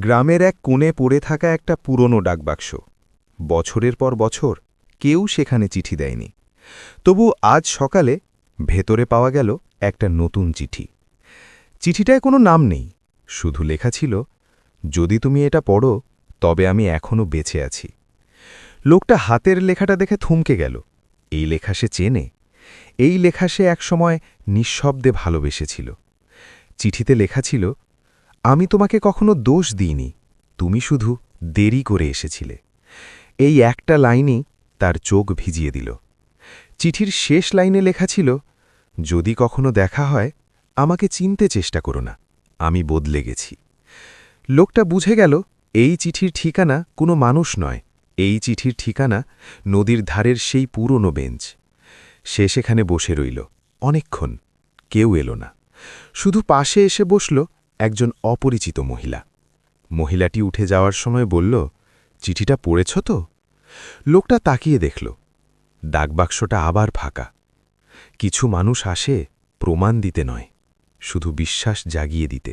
গ্রামের এক কোণে পড়ে থাকা একটা পুরনো ডাকবাক্স। বছরের পর বছর কেউ সেখানে চিঠি দেয়নি। তবু আজ সকালে ভেতরে পাওয়া গেল একটা নতুন চিঠি। চিঠিটায় কোনো নাম নেই, শুধু লেখা ছিল, যদি তুমি এটা পড়ো, তবে আমি এখনও বেঁচে আছি। লোকটা হাতের লেখাটা দেখে থমকে গেল। এই লেখা সে চেনে। এই লেখা সে একসময় নিঃশব্দে ভালোবেসেছিল। চিঠিতে লেখা ছিল আমি তোমাকে কখনো দোষ দিইনি, তুমি শুধু দেরি করে এসেছিলে। এই একটা লাইনই তার চোখ ভিজিয়ে দিল। চিঠির শেষ লাইনে লেখা ছিল, যদি কখনো দেখা হয়, আমাকে চিনতে চেষ্টা করো না, আমি বদলে গেছি। লোকটা বুঝে গেল, এই চিঠির ঠিকানা কোনো মানুষ নয়, এই চিঠির ঠিকানা নদীর ধারের সেই পুরনো বেঞ্চ। সে সেখানে বসে রইল, অনেকক্ষণ, কেউ এলো না। শুধু পাশে এসে বসল একজন অপরিচিত মহিলা। মহিলাটি উঠে যাওয়ার সময় বলল, চিঠিটা পড়েছ তো? লোকটা তাকিয়ে দেখল। ডাকবাক্সটা আবার ফাঁকা। কিছু মানুষ আসে প্রমাণ দিতে নয়, শুধু বিশ্বাস জাগিয়ে দিতে।